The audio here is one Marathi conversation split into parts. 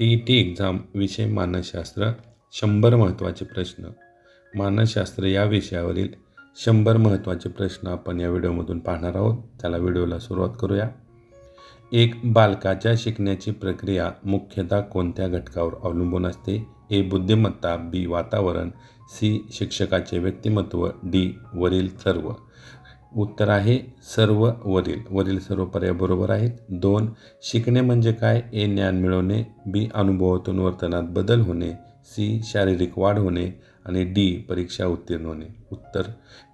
टी ई टी एक्झाम विषय मानसशास्त्र शंभर महत्त्वाचे प्रश्न. मानसशास्त्र या विषयावरील शंभर महत्त्वाचे प्रश्न आपण या व्हिडिओमधून पाहणार आहोत. त्याला व्हिडिओला सुरुवात करूया. एक बालकाच्या शिकण्याची प्रक्रिया मुख्यतः कोणत्या घटकावर अवलंबून असते? ए बुद्धिमत्ता बी वातावरण सी शिक्षकाचे व्यक्तिमत्व डी वरील सर्व. उत्तर आहे सर्व वरील वरील सर्व पर्याय बरोबर आहेत. दोन शिकणे म्हणजे काय? ए ज्ञान मिळवणे. बी अनुभवातून वर्तनात बदल होणे. सी शारीरिक वाढ होणे. आणि डी परीक्षा उत्तीर्ण होणे. उत्तर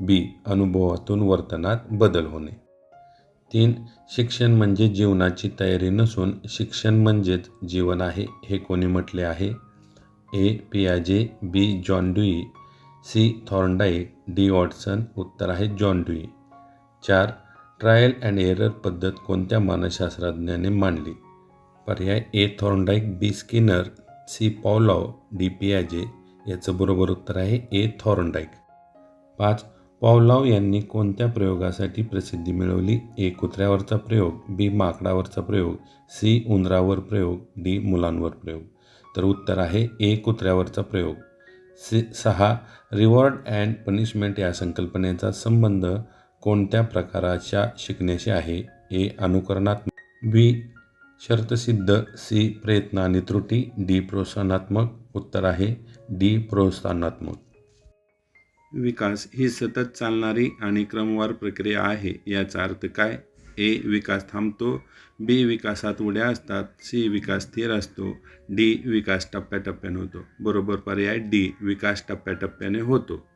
बी अनुभवातून वर्तनात बदल होणे. तीन शिक्षण म्हणजे जीवनाची तयारी नसून शिक्षण म्हणजेच जीवन आहे हे कोणी म्हटले आहे? A पियाजे B John Dewey C Thorndike D Watson. उत्तर आहे जॉन डुई. चार ट्रायल अँड एरर पद्धत कोणत्या मानसशास्त्रज्ञाने मांडली? पर्याय A Thorndike B Skinner C Pavlov D पियाजे याचं बरोबर उत्तर आहे ए थॉर्नडाईक पाच पॉवलाव यांनी कोणत्या प्रयोगासाठी प्रसिद्धी मिळवली? ए कुत्र्यावरचा प्रयोग बी माकडावरचा प्रयोग सी उंदरावर प्रयोग डी मुलांवर प्रयोग. तर उत्तर आहे ए कुत्र्यावरचा प्रयोग. सी सहा रिवॉर्ड अँड पनिशमेंट या संकल्पनेचा संबंध कोणत्या प्रकाराच्या शिकण्याचे आहे ए अनुकरणात्मक. बी. शर्तसिद्ध सी. प्रयत्न आणि त्रुटी. डी. प्रोत्साहनात्मक. उत्तर आहे डी. प्रोत्साहनात्मक. विकास ही सतत चालणारी आणि क्रमवार प्रक्रिया आहे. याचा अर्थ काय? ए. विकास थांबतो. बी. विकासात उड्या असतात. सी. विकास स्थिर असतो. डी. विकास टप्प्याटप्प्याने होतो. बरोबर पर्याय डी. विकास टप्प्याटप्प्याने होतो.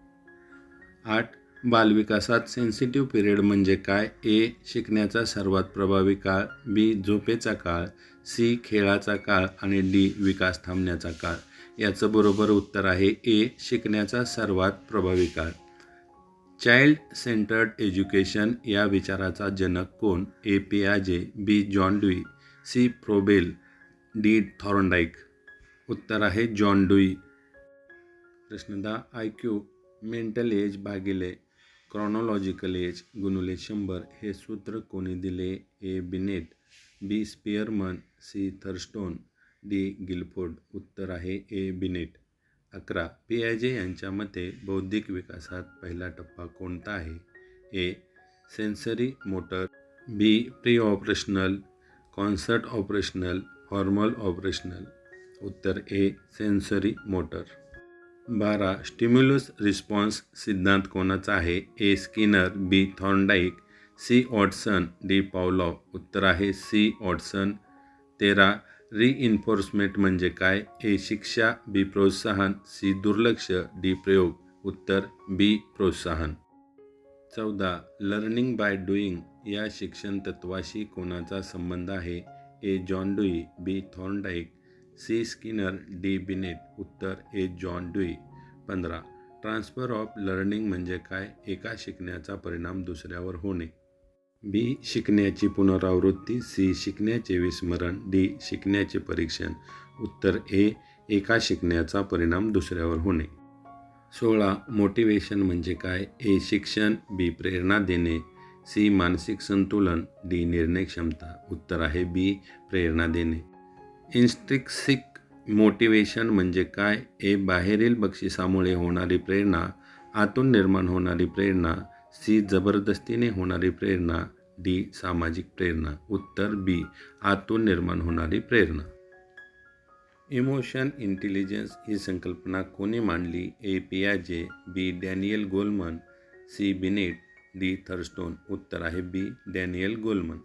आठ. बालविकासात सेन्सिटिव्ह पिरियड म्हणजे काय? ए शिकण्याचा सर्वात प्रभावी काळ बी झोपेचा काळ सी खेळाचा काळ आणि डी विकास थांबण्याचा काळ. याचं बरोबर उत्तर आहे ए शिकण्याचा सर्वात प्रभावी काळ. चाइल्ड सेंटर्ड एज्युकेशन या विचाराचा जनक कोण? ए पी आजे B John Dewey C Froebel D Thorndike. उत्तर आहे जॉन डुई. प्रश्नदा आय क्यू मेंटल एज भागिले क्रॉनॉलॉजिकल एज गुणुले शंभर हे सूत्र कोणी दिले? A Binet B Spearman C Thurstone D Guilford. उत्तर आहे ए बिनेट अकरा. पियाजे यांच्या मते बौद्धिक विकासात पहिला टप्पा कोणता आहे? A. Sensory motor. B. Pre operational concert operational formal operational. उत्तर ए. Sensory motor. बारा स्टिम्युलस रिस्पॉन्स सिद्धांत कोणाचा आहे? A Skinner B Thorndike C Watson D Pavlov उत्तर आहे सी ऑटसन तेरा रिइन्फोर्समेंट म्हणजे काय? ए शिक्षा बी प्रोत्साहन सी दुर्लक्ष डी प्रयोग. उत्तर बी प्रोत्साहन. चौदा लर्निंग बाय डुईंग या शिक्षण तत्वाशी कोणाचा संबंध आहे? A John Dewey B Thorndike C. Skinner D. Binet उत्तर ए. जॉन डुई पंधरा. ट्रान्सफर ऑफ लर्निंग म्हणजे काय? एका शिकण्याचा परिणाम दुसऱ्यावर होणे. बी. शिकण्याची पुनरावृत्ती. सी. शिकण्याचे विस्मरण. डी. शिकण्याचे परीक्षण. उत्तर ए. एका शिकण्याचा परिणाम दुसऱ्यावर होणे. सोळा. मोटिवेशन म्हणजे काय? ए. शिक्षण. बी. प्रेरणा देणे. सी. मानसिक संतुलन. डी. निर्णय क्षमता. उत्तर आहे बी. प्रेरणा देणे. इन्स्ट्रिक्सिक मोटिवेशन म्हणजे काय? ए बाहेरील बक्षिसामुळे होणारी प्रेरणा आतून निर्माण होणारी प्रेरणा सी जबरदस्तीने होणारी प्रेरणा डी सामाजिक प्रेरणा. उत्तर बी आतून निर्माण होणारी प्रेरणा. इमोशन इंटेलिजन्स ही संकल्पना कोणी मांडली? A पियाजे B Daniel Goleman C Binet D Thurstone. उत्तर आहे बी डॅनियल गोलमन.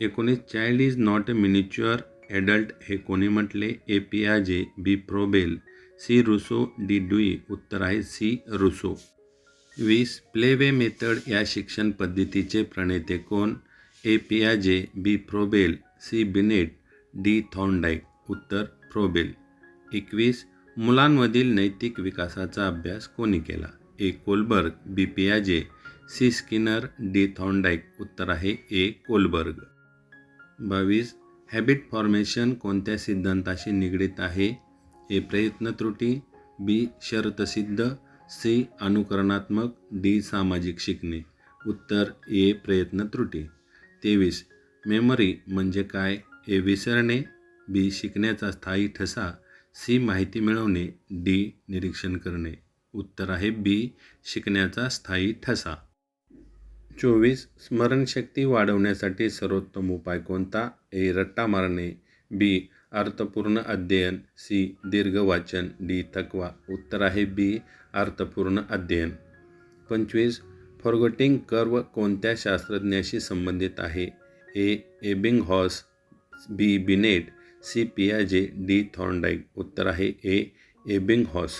एकोणीस child is not a miniature adult हे कोणी म्हटले? A पियाजे B Froebel. C Rousseau D Dewey. उत्तर आहे सी रुसो. वीस. प्लेवे मेथड या शिक्षण पद्धतीचे प्रणेते कोण? A पियाजे B Froebel. C Binet. D Thorndike. उत्तर प्रोबेल. एकवीस. मुलांमधील नैतिक विकासाचा अभ्यास कोणी केला? A Kohlberg. बी पियाजे सी स्किनर. D Thorndike. उत्तर आहे ए कोलबर्ग. बावीस. हॅबिट फॉर्मेशन कोणत्या सिद्धांताशी निगडीत आहे? ए प्रयत्न त्रुटी. बी शर्तसिद्ध सी अनुकरणात्मक. डी सामाजिक शिकणे. उत्तर ए प्रयत्न त्रुटी. तेवीस मेमरी म्हणजे काय? ए विसरणे. बी शिकण्याचा स्थायी ठसा. सी माहिती मिळवणे. डी निरीक्षण करणे. उत्तर आहे बी शिकण्याचा स्थायी ठसा. चोवीस स्मरणशक्ती वाढवण्यासाठी सर्वोत्तम उपाय कोणता? ए. रट्टा मारणे बी. अर्थपूर्ण अध्ययन सी. दीर्घ वाचन डी. थकवा. उत्तर आहे बी. अर्थपूर्ण अध्ययन. पंचवीस फॉरगोटिंग कर्व कोणत्या शास्त्रज्ञाशी संबंधित आहे? A. Ebbinghaus B. Binet C. पियाजे D. Thorndike. उत्तर आहे ए. एबिंग हॉस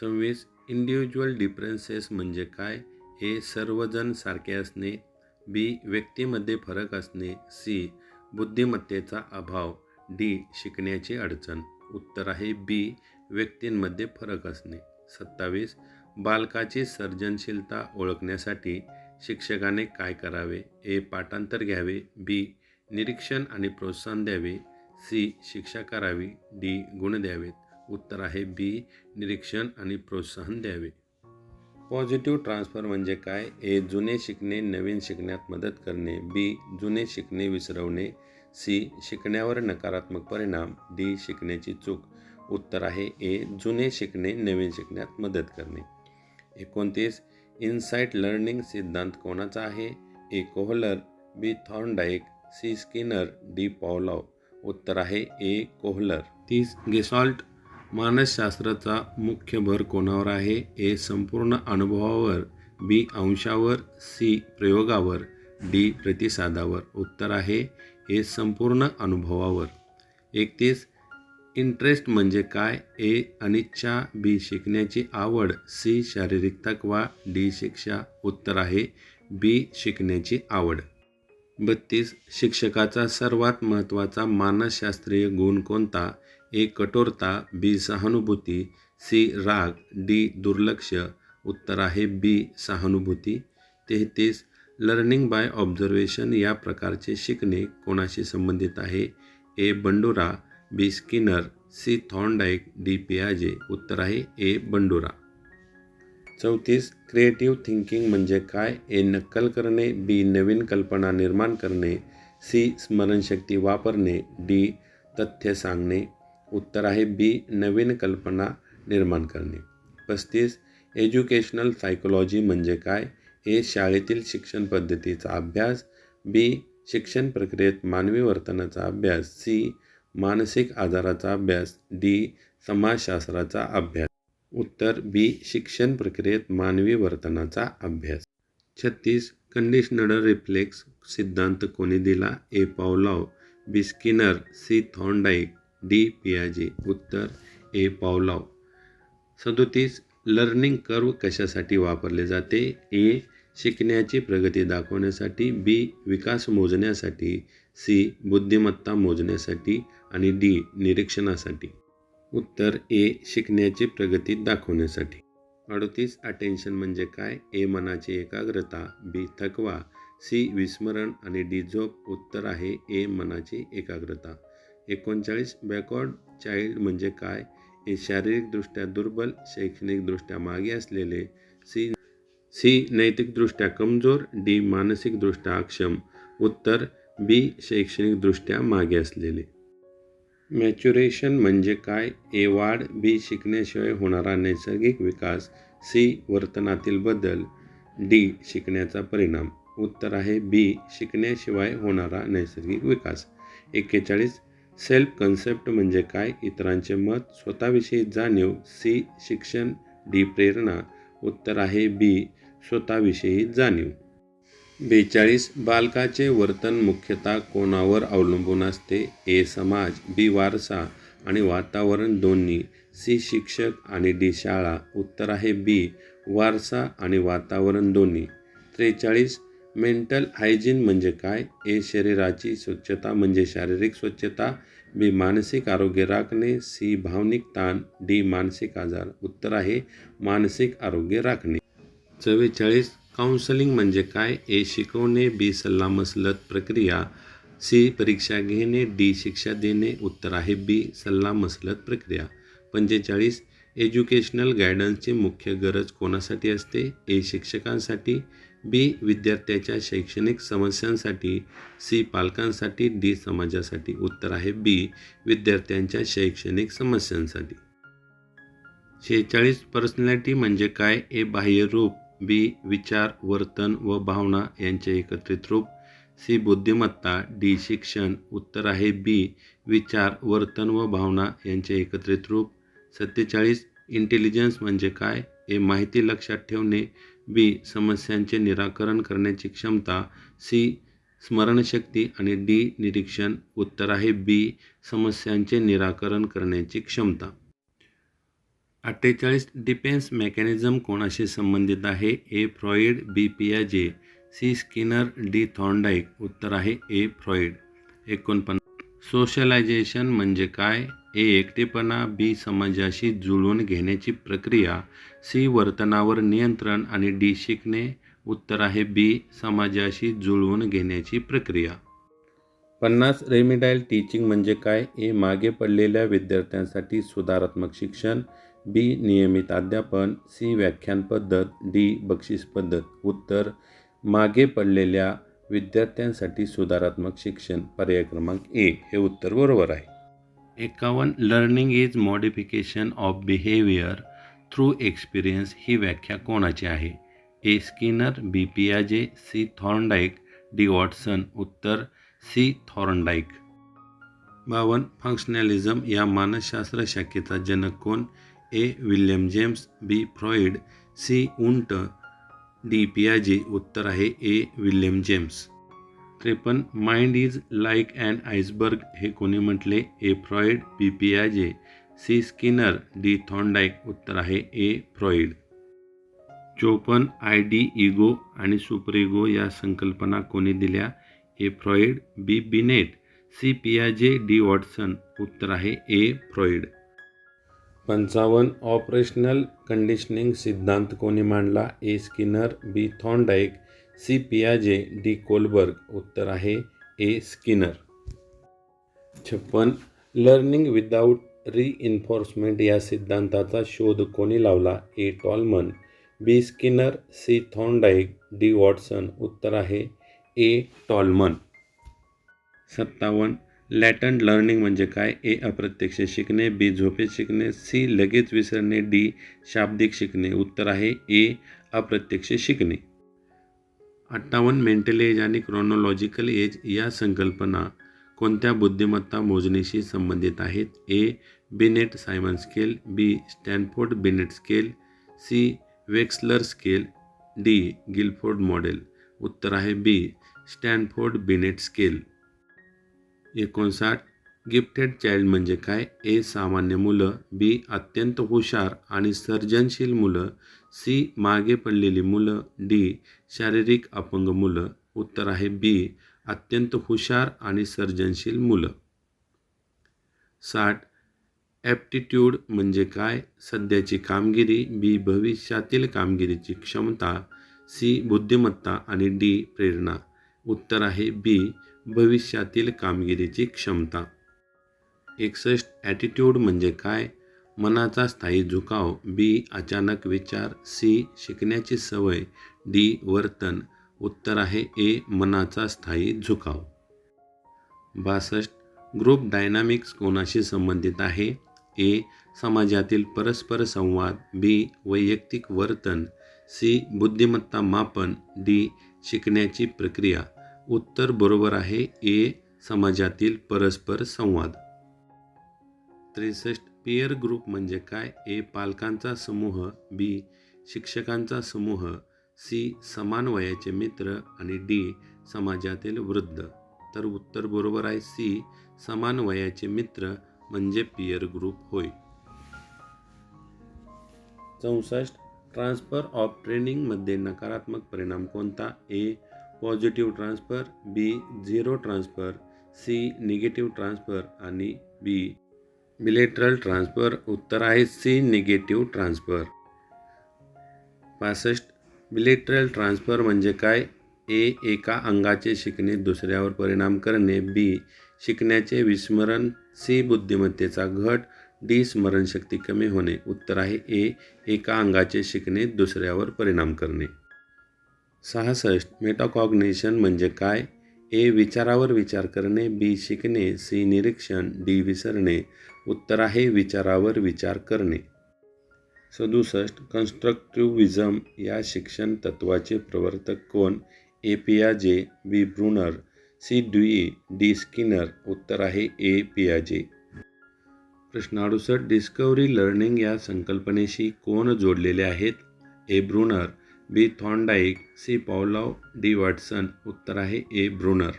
सव्वीस इंडिव्हिज्युअल डिफरन्सेस म्हणजे काय? हे सर्वजण सारखे असणे बी व्यक्तीमध्ये फरक असणे सी बुद्धिमत्तेचा अभाव डी शिकण्याची अडचण. उत्तर आहे बी व्यक्तींमध्ये फरक असणे. सत्तावीस बालकाची सर्जनशीलता ओळखण्यासाठी शिक्षकाने काय करावे? ए पाठांतर घ्यावे बी निरीक्षण आणि प्रोत्साहन द्यावे सी शिक्षा करावी डी गुण द्यावेत. उत्तर आहे बी निरीक्षण आणि प्रोत्साहन द्यावे. पॉझिटिव्ह ट्रान्सफर म्हणजे काय? ए जुने शिकणे नवीन शिकण्यात मदत करणे. बी जुने शिकणे विसरवणे. सी शिकण्यावर नकारात्मक परिणाम. डी शिकण्याची चूक. उत्तर आहे ए जुने शिकणे नवीन शिकण्यात मदत करणे. एकोणतीस इनसाईट लर्निंग सिद्धांत कोणाचा आहे? A Kohler. B Thorndike. C Skinner. D Pavlov. उत्तर आहे ए कोहलर. तीस गेसॉल्ट मानसशास्त्राचा मुख्य भर कोणावर आहे? ए संपूर्ण अनुभवावर बी अंशावर सी प्रयोगावर डी प्रतिसादावर. उत्तर आहे ए संपूर्ण अनुभवावर. एकतीस इंटरेस्ट म्हणजे काय? ए अनिच्छा बी शिकण्याची आवड. सी शारीरिक तकवा डी शिक्षा. उत्तर आहे बी शिकण्याची आवड. बत्तीस शिक्षकाचा सर्वात महत्त्वाचा मानसशास्त्रीय गुण कोणता? ए कठोरता बी सहानुभूती सी राग डी दुर्लक्ष उत्तर आहे बी सहानुभूती तेहतीस लर्निंग बाय ऑब्झर्वेशन या प्रकारचे शिकणे कोणाशी संबंधित आहे A Bandura B Skinner C Thorndike D पियाजे उत्तर आहे ए बंडुरा चौतीस क्रिएटिव्ह थिंकिंग म्हणजे काय ए नक्कल करणे बी नवीन कल्पना निर्माण करणे सी स्मरणशक्ती वापरणे डी तथ्य सांगणे उत्तर आहे बी नवीन कल्पना निर्माण करणे. पस्तीस एज्युकेशनल सायकोलॉजी म्हणजे काय? ए शाळेतील शिक्षण पद्धतीचा अभ्यास. बी शिक्षण प्रक्रियेत मानवी वर्तनाचा अभ्यास. सी मानसिक आजाराचा अभ्यास. डी समाजशास्त्राचा अभ्यास. उत्तर बी शिक्षण प्रक्रियेत मानवी वर्तनाचा अभ्यास. छत्तीस कंडिशनर रिफ्लेक्स सिद्धांत कोणी दिला? A Pavlov B Skinner C Thorndike D पियाजे उत्तर ए पावलाव. सदोतीस लर्निंग कर्व कशासाठी वापरले जाते? ए शिकण्याची प्रगती दाखवण्यासाठी. बी विकास मोजण्यासाठी. सी बुद्धिमत्ता मोजण्यासाठी. आणि डी निरीक्षणासाठी. उत्तर ए शिकण्याची प्रगती दाखवण्यासाठी. अडतीस अटेन्शन म्हणजे काय? ए मनाची एकाग्रता. बी थकवा. सी विस्मरण. आणि डी झोप. उत्तर आहे ए मनाची एकाग्रता. एकोणचाळीस बॅकवर्ड चाइल्ड म्हणजे काय? हे शारीरिकदृष्ट्या दुर्बल शैक्षणिकदृष्ट्या मागे असलेले सी सी नैतिकदृष्ट्या कमजोर डी मानसिकदृष्ट्या अक्षम उत्तर बी शैक्षणिकदृष्ट्या मागे असलेले. मॅच्युरेशन म्हणजे काय? ए वाढ बी शिकण्याशिवाय होणारा नैसर्गिक विकास सी वर्तनातील बदल डी शिकण्याचा परिणाम उत्तर आहे बी शिकण्याशिवाय होणारा नैसर्गिक विकास. एक्केचाळीस सेल्फ कन्सेप्ट म्हणजे काय? इतरांचे मत स्वतःविषयी जाणीव सी शिक्षण डी प्रेरणा. उत्तर आहे बी स्वतःविषयी जाणीव. बेचाळीस बालकाचे वर्तन मुख्यतः कोणावर अवलंबून असते? ए समाज बी वारसा आणि वातावरण दोन्ही. सी शिक्षक आणि डी शाळा. उत्तर आहे बी वारसा आणि वातावरण दोन्ही. त्रेचाळीस मेंटल हायजीन म्हणजे काय? ए शरीराची स्वच्छता म्हणजे शारीरिक स्वच्छता बी मानसिक आरोग्य राखणे सी भावनिक ताण डी मानसिक आजार. उत्तर आहे मानसिक आरोग्य राखणे. चव्वेचाळीस काउन्सलिंग म्हणजे काय? ए शिकवणे बी सल्लामसलत प्रक्रिया सी परीक्षा घेणे डी शिक्षा देणे. उत्तर आहे बी सल्लामसलत प्रक्रिया. पंचेचाळीस एज्युकेशनल गायडन्सची मुख्य गरज कोणासाठी असते? ए शिक्षकांसाठी. बी विद्यार्थ्याच्या शैक्षणिक समस्यांसाठी सी पालकांसाठी डी समाजासाठी. उत्तर आहे बी विद्यार्थ्यांच्या शैक्षणिक समस्यांसाठी. शेहेचाळीस पर्सनॅलिटी म्हणजे काय? ए बाह्य रूप बी विचार वर्तन व भावना यांचे एकत्रित रूप. सी बुद्धिमत्ता डी शिक्षण. उत्तर आहे बी विचार वर्तन व भावना यांचे एकत्रित रूप. सत्तेचाळीस इंटेलिजन्स म्हणजे काय? ए माहिती लक्षात ठेवणे. बी समस्यांचे निराकरण करण्याची क्षमता सी स्मरणशक्ती आणि डी निरीक्षण. उत्तर आहे बी समस्यांचे निराकरण करण्याची क्षमता. अठ्ठेचाळीस डिफेन्स मेकॅनिझम कोणाशी संबंधित आहे? ए फ्रॉइड बी पियाजे. सी स्किनर डी थॉर्नडाईक उत्तर आहे ए फ्रॉइड. एकोणपन्नास सोशलायझेशन म्हणजे काय? ए एकटेपणा बी समाजाशी जुळवून घेण्याची प्रक्रिया. सी वर्तनावर नियंत्रण आणि डी शिकणे. उत्तर आहे बी समाजाशी जुळवून घेण्याची प्रक्रिया. पन्नास रेमिडायल टीचिंग म्हणजे काय? ए मागे पडलेल्या विद्यार्थ्यांसाठी सुधारात्मक शिक्षण. बी नियमित अध्यापन. सी व्याख्यान पद्धत. डी बक्षीस पद्धत. उत्तर मागे पडलेल्या विद्यार्थ्यांसाठी सुधारात्मक शिक्षण. पर्याय क्रमांक ए. हे उत्तर बरोबर आहे. एकावन्न learning is modification of behaviour through experience ही व्याख्या कोणाची आहे? ए. Skinner B. पियाजे C. Thorndike D. Watson. उत्तर सी. थॉर्नडाईक. बावन फंक्शनॅलिझम या मानसशास्त्र शाखेचा जनक कोण? A. William James B. Freud C. Wundt D. पियाजे. उत्तर आहे ए. William James. त्रेपन्न mind is like and iceberg हे कोणी म्हटले? ए. Freud B. पियाजे. C Skinner D Thorndike उत्तर आहे ए फ्रॉइड. चोपन आय डी इगो आणि सुपर इगो या संकल्पना कोणी दिल्या? A Freud B Binet C पियाजे D Watson उत्तर आहे ए फ्रॉइड. पंचावन्न ऑपरेशनल कंडिशनिंग सिद्धांत कोणी मांडला? A Skinner B Thorndike C पियाजे D Kohlberg उत्तर आहे ए स्किनर. छप्पन लर्निंग विदाऊट रिइन्फोर्समेंट या सिद्धांताचा शोध कोणी लावला? A. Tolman. B. Skinner C. Thorndike D. Watson. उत्तर आहे ए. टॉलमन. सत्तावन्न. लॅटन लर्निंग म्हणजे काय? ए. अप्रत्यक्ष शिकणे बी. झोपेत शिकणे सी. लगेच विसरणे डी. शाब्दिक शिकणे. उत्तर आहे ए. अप्रत्यक्ष शिकणे. अठ्ठावन्न. मेंटल एज आणि क्रोनॉलॉजिकल एज या संकल्पना कोणत्या बुद्धिमत्ता मोजणीशी संबंधित आहेत? A. Binet Simon scale B. Stanford Binet scale C. Wechsler scale D. Guilford model. उत्तर आहे बी. Stanford Binet scale. एकोणसाठ. गिफ्टेड चाइल्ड म्हणजे काय? ए. सामान्य मुलं बी. अत्यंत हुशार आणि सर्जनशील मुलं सी. मागे पडलेली मुलं डी. शारीरिक अपंग मुलं. उत्तर आहे बी. अत्यंत हुशार आणि सर्जनशील मुलं. साठ. ॲप्टिट्यूड म्हणजे काय? सध्याची कामगिरी बी भविष्यातील कामगिरीची क्षमता सी बुद्धिमत्ता आणि डी प्रेरणा. उत्तर आहे बी भविष्यातील कामगिरीची क्षमता. एकसष्ट. ॲटिट्यूड म्हणजे काय? मनाचा स्थायी झुकाव. बी अचानक विचार. सी शिकण्याची सवय. डी वर्तन. उत्तर आहे ए मनाचा स्थायी झुकाव. बासष्ट ग्रुप डायनामिक्स कोणाशी संबंधित आहे? ए समाजातील परस्पर संवाद. बी वैयक्तिक वर्तन. सी बुद्धिमत्ता मापन. डी शिकण्याची प्रक्रिया. उत्तर बरोबर आहे ए समाजातील परस्पर संवाद. त्रेसष्ट पियर ग्रुप म्हणजे काय? ए पालकांचा समूह. बी शिक्षकांचा समूह. सी समान वयाचे मित्र आणि डी समाजातील वृद्ध. तर उत्तर बरोबर आहे सी समान वयाचे मित्र म्हणजे पियर ग्रुप होय. चौसष्ट. ट्रान्सफर ऑफ ट्रेनिंगमध्ये नकारात्मक परिणाम कोणता? A. Positive transfer B. Zero transfer C. Negative transfer आणि बी. Bilateral transfer. उत्तर आहे सी निगेटिव्ह ट्रान्सफर. पासष्ट. बिलेटरल ट्रान्सफर म्हणजे काय? ए एका अंगाचे शिकणे दुसऱ्यावर परिणाम करणे. बी शिकण्याचे विस्मरण. सी बुद्धिमत्तेचा घट. डी स्मरणशक्ती कमी होणे. उत्तर आहे ए एका अंगाचे शिकणे दुसऱ्यावर परिणाम करणे. सहासष्ट मेटाकॉग्नेशन म्हणजे काय? ए विचारावर विचार करणे. बी शिकणे. सी निरीक्षण. डी विसरणे. उत्तर आहे विचारावर विचार करणे. सदुसष्ट कन्स्ट्रक्टिव्हिझम या शिक्षण तत्त्वाचे प्रवर्तक कोण? A पियाजे B Bruner C Dewey D Skinner उत्तर आहे ए पियाजे प्रश्न अडुसष्ट डिस्कवरी लर्निंग या संकल्पनेशी कोण जोडलेले आहेत? A Bruner B Thorndike C Pavlov D Watson उत्तर आहे ए ब्रुनर.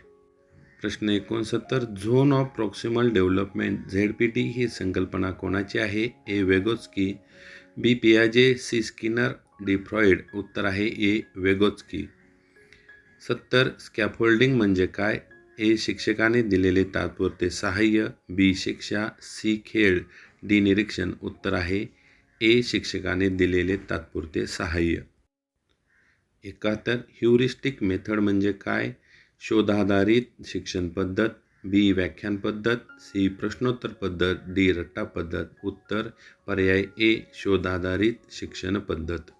प्रश्न एकोणसत्तर zone of proximal development Z P T ही संकल्पना कोणाची आहे? ए वेगोत्स्की बी पियाजे सी स्किनर डी फ्रॉइड उत्तर आहे ए वेगोत्स्की. सत्तर, स्कॅफोल्डिंग म्हणजे काय? ए शिक्षकाने दिलेले तात्पुरते सहाय्य, बी शिक्षा, सी खेळ, डी निरीक्षण. उत्तर आहे ए शिक्षकाने दिलेले तात्पुरते सहाय्य. एकाहत्तर, ह्युरिस्टिक मेथड म्हणजे काय? शोधाधारित शिक्षण पद्धत बी व्याख्यान पद्धत सी प्रश्नोत्तर पद्धत डी रट्टा पद्धत उत्तर पर्याय ए शोधाधारित शिक्षण पद्धत.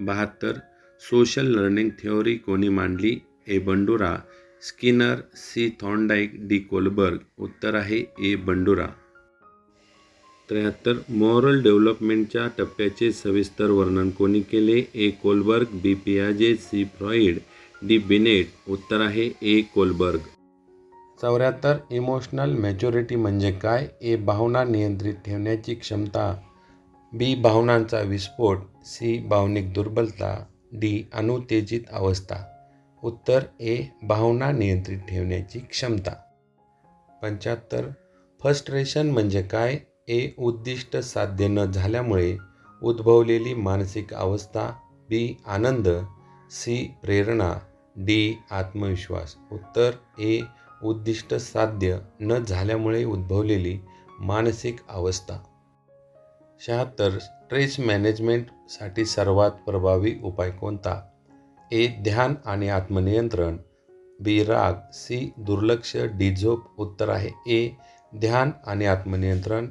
बहात्तर सोशल लर्निंग थिओरी कोणी मांडली? A Bandura Skinner C Thorndike D Kohlberg. उत्तर आहे ए बंडुरा. त्र्याहत्तर मॉरल डेव्हलपमेंटच्या टप्प्याचे सविस्तर वर्णन कोणी केले? ए कोलबर्ग बी पियाजे सी फ्रॉइड. डी बिनेट उत्तर आहे ए कोलबर्ग. चौऱ्याहत्तर इमोशनल मॅच्युरिटी म्हणजे काय? ए भावना नियंत्रित ठेवण्याची क्षमता. बी भावनांचा विस्फोट सी भावनिक दुर्बलता डी अनुत्तेजित अवस्था. उत्तर ए भावना नियंत्रित ठेवण्याची क्षमता. पंच्याहत्तर फस्ट्रेशन म्हणजे काय? ए उद्दिष्ट साध्य न झाल्यामुळे उद्भवलेली मानसिक अवस्था बी आनंद सी प्रेरणा. डी आत्मविश्वास. उत्तर ए उद्दिष्ट साध्य न झाल्यामुळे उद्भवलेली मानसिक अवस्था. शहात्तर स्ट्रेस मॅनेजमेंटसाठी सर्वात प्रभावी उपाय कोणता? ए ध्यान आणि आत्मनियंत्रण. बी राग. सी दुर्लक्ष डी झोप उत्तर आहे ए ध्यान आणि आत्मनियंत्रण.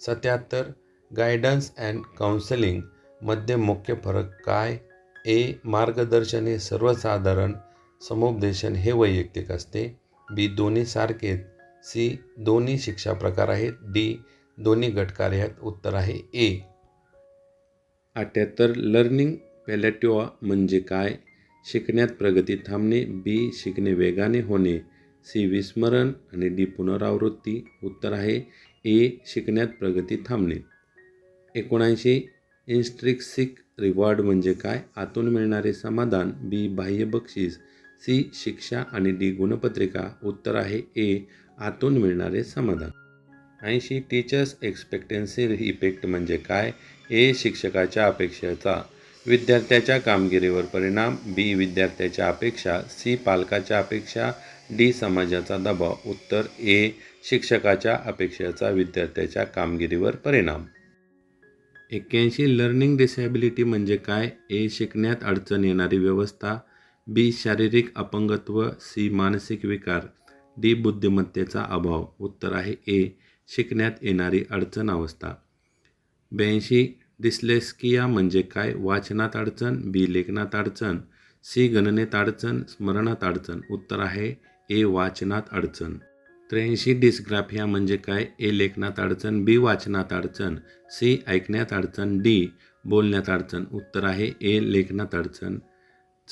सत्याहत्तर गायडन्स अँड काउन्सिलिंगमध्ये मुख्य फरक काय? ए मार्गदर्शन हे सर्वसाधारण समुपदेशन हे वैयक्तिक असते. बी दोन्ही सारखेच सी दोन्ही शिक्षा प्रकार आहेत. डी दोन्ही गटकार्यात उत्तर आहे ए अठ्याहत्तर लर्निंग पॅलेटिवा म्हणजे काय? शिकण्यात प्रगती थांबणे. बी शिकणे वेगाने होणे. सी विस्मरण आणि डी पुनरावृत्ती. उत्तर आहे ए शिकण्यात प्रगती थांबणे. एकोणऐंशी इन्स्ट्रिक्सिक रिवॉर्ड म्हणजे काय? आतून मिळणारे समाधान. बी बाह्य बक्षीस. सी शिक्षा आणि डी गुणपत्रिका. उत्तर आहे ए आतून मिळणारे समाधान. ऐंशी टीचर्स एक्सपेक्टन्सी इफेक्ट म्हणजे काय? ए शिक्षकाच्या अपेक्षेचा. विद्यार्थ्याच्या कामगिरीवर परिणाम. बी विद्यार्थ्याच्या अपेक्षा. सी पालकाच्या अपेक्षा. डी समाजाचा दबाव. उत्तर ए शिक्षकाच्या अपेक्षेचा विद्यार्थ्याच्या कामगिरीवर परिणाम. एक्क्याऐंशी लर्निंग डिसॅबिलिटी म्हणजे काय? ए शिकण्यात अडचण येणारी व्यवस्था. बी शारीरिक अपंगत्व सी मानसिक विकार. डी बुद्धिमत्तेचा अभाव. उत्तर आहे ए शिकण्यात येणारी अडचण अवस्था. ब्याऐंशी डिस्लेस्किया म्हणजे काय? वाचनात अडचण बी लेखनात अडचण सी गणनेत अडचण स्मरणात अडचण. उत्तर आहे ए वाचनात अडचण. त्र्याऐंशी डिस्ग्राफिया म्हणजे काय? ए लेखनात अडचण बी वाचनात अडचण सी ऐकण्यात अडचण डी बोलण्यात अडचण. उत्तर आहे ए लेखनात अडचण.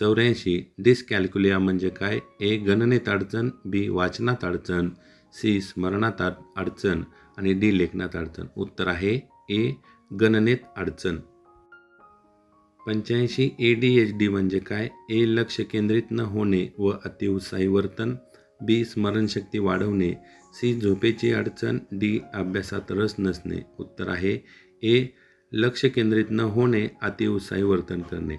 चौऱ्याऐंशी. डिस्कॅल्क्युलिया म्हणजे काय? ए गणनेत अडचण बी वाचनात अडचण सी स्मरणात अडचण आणि डी लेखनात अडचण. उत्तर आहे ए गणनेत अडचण. पंच्याऐंशी. ए डी एच डी म्हणजे काय? ए लक्ष केंद्रित न होणे व अतिउत्साही वर्तन बी स्मरणशक्ती वाढवणे. सी झोपेची अडचण. डी अभ्यासात रस नसणे. उत्तर आहे ए लक्ष केंद्रित न होणे अतिउत्साही वर्तन करणे.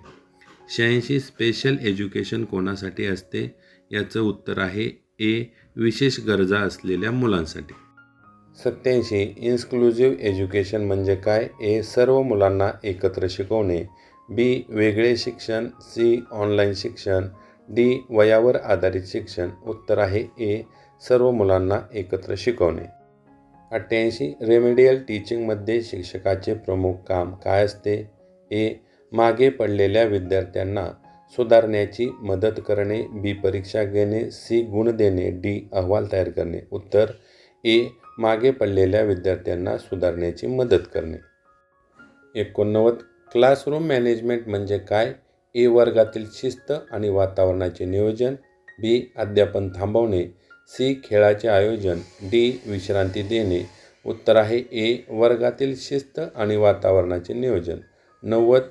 शहाऐंशी स्पेशल एज्युकेशन कोणासाठी असते? याचं उत्तर आहे ए विशेष गरजा असलेल्या मुलांसाठी. सत्याऐंशी इन्क्लुझिव्ह एज्युकेशन म्हणजे काय? ए सर्व मुलांना एकत्र शिकवणे. बी वेगळे शिक्षण. सी ऑनलाईन शिक्षण. डी वयावर आधारित शिक्षण. उत्तर आहे ए सर्व मुलांना एकत्र शिकवणे. अठ्ठ्याऐंशी रेमेडियल टीचिंगमध्ये शिक्षकाचे प्रमुख काम काय असते? ए मागे पडलेल्या विद्यार्थ्यांना सुधारण्याची मदत करणे बी परीक्षा घेणे सी गुण देणे डी अहवाल तयार करणे उत्तर ए मागे पडलेल्या विद्यार्थ्यांना सुधारण्याची मदत करणे. एकोणनव्वद क्लासरूम मॅनेजमेंट म्हणजे काय? ए वर्गातील शिस्त आणि वातावरणाचे नियोजन बी अध्यापन थांबवणे सी खेळाचे आयोजन डी विश्रांती देणे उत्तर आहे ए वर्गातील शिस्त आणि वातावरणाचे नियोजन. नव्वद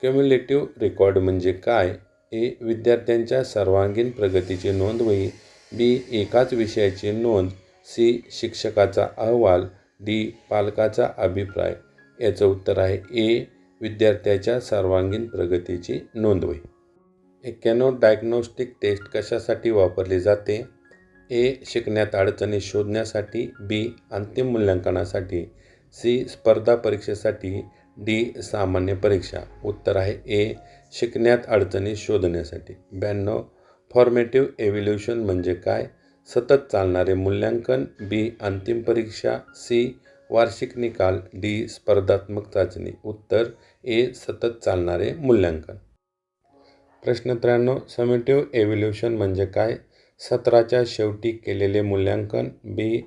क्युम्युलेटिव्ह रेकॉर्ड म्हणजे काय? ए विद्यार्थ्यांच्या सर्वांगीण प्रगतीची नोंदवही बी एकाच विषयाची नोंद. सी शिक्षकाचा अहवाल. डी पालकाचा अभिप्राय. याचं उत्तर आहे ए विद्यार्थ्याच्या सर्वांगीण प्रगतीची नोंदवही एक्क्याण्णव डायग्नोस्टिक टेस्ट कशासाठी वापरली जाते? ए शिकण्यात अडचणी शोधण्यासाठी. बी अंतिम मूल्यांकनासाठी. सी स्पर्धा परीक्षेसाठी. डी सामान्य परीक्षा. उत्तर आहे ए शिकण्यात अडचणी शोधण्यासाठी. ब्याण्णव फॉर्मेटिव्ह एव्होल्युशन म्हणजे काय? सतत चालणारे मूल्यांकन. बी अंतिम परीक्षा. सी वार्षिक निकाल. डी स्पर्धात्मक चाचणी. उत्तर ए सतत चालणारे मूल्यांकन. प्रश्न त्र्याण्णव समेटिव्ह एव्होल्युशन म्हणजे काय? सत्राच्या शेवटी केलेले मूल्यांकन. बी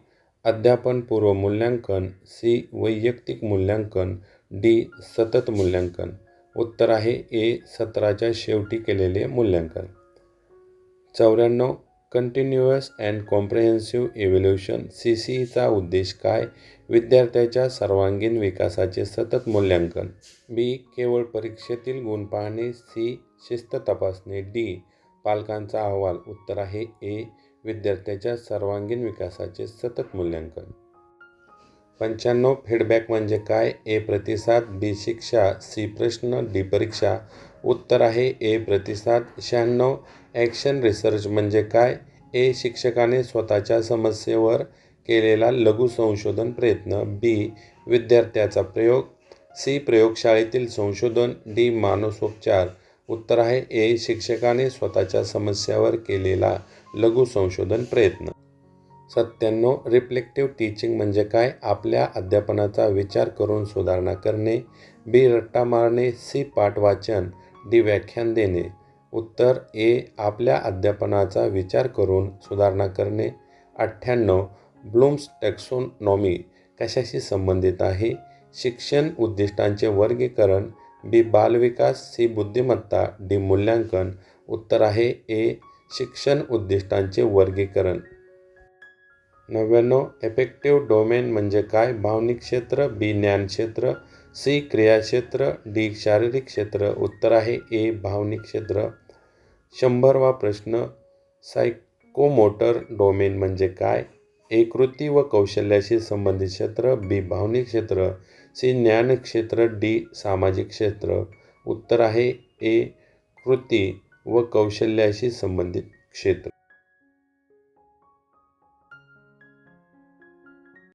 अध्यापनपूर्व मूल्यांकन. सी वैयक्तिक मूल्यांकन. डी सतत मूल्यांकन. उत्तर आहे ए सत्राच्या शेवटी केलेले मूल्यांकन. चौऱ्याण्णव continuous and comprehensive evolution C सीचा उद्देश काय? विद्यार्थ्याच्या सर्वांगीण विकासाचे सतत मूल्यांकन. बी केवळ परीक्षेतील गुण पाहणे सी शिस्त तपासणे डी पालकांचा अहवाल. उत्तर आहे ए विद्यार्थ्याच्या सर्वांगीण विकासाचे सतत मूल्यांकन. पंच्याण्णव फीडबॅक म्हणजे काय? ए प्रतिसाद बी शिक्षा सी प्रश्न डी परीक्षा. उत्तर आहे ए प्रतिसाद शहाण्णव. ॲक्शन रिसर्च म्हणजे काय? ए शिक्षकाने स्वतःच्या समस्येवर केलेला लघु संशोधन प्रयत्न. बी विद्यार्थ्याचा प्रयोग. सी प्रयोगशाळेतील संशोधन. डी मानसोपचार. उत्तर आहे ए शिक्षकाने स्वतःच्या समस्यावर केलेला लघु संशोधन प्रयत्न. सत्त्याण्णव रिफ्लेक्टिव्ह टीचिंग म्हणजे काय? आपल्या अध्यापनाचा विचार करून सुधारणा करणे बी रट्टा मारणे सी पाठ वाचन डी व्याख्यान देणे. उत्तर ए आपल्या अध्यापनाचा विचार करून सुधारणा करणे. अठ्ठ्याण्णव ब्लूम्स टेक्सोनॉमी कशाशी संबंधित आहे? शिक्षण उद्दिष्टांचे वर्गीकरण बी बालविकास सी बुद्धिमत्ता डी मूल्यांकन. उत्तर आहे ए शिक्षण उद्दिष्टांचे वर्गीकरण. नव्याण्णव एफेक्टिव्ह डोमेन म्हणजे काय? भावनिक क्षेत्र बी ज्ञान क्षेत्र सी क्रियाक्षेत्र डी शारीरिक क्षेत्र. उत्तर आहे ए भावनिक क्षेत्र. शंभरवा प्रश्न सायकोमोटर डोमेन म्हणजे काय? ए कृती व कौशल्याशी संबंधित क्षेत्र बी भावनिक क्षेत्र. सी ज्ञान क्षेत्र डी सामाजिक क्षेत्र. उत्तर आहे ए कृती व कौशल्याशी संबंधित क्षेत्र.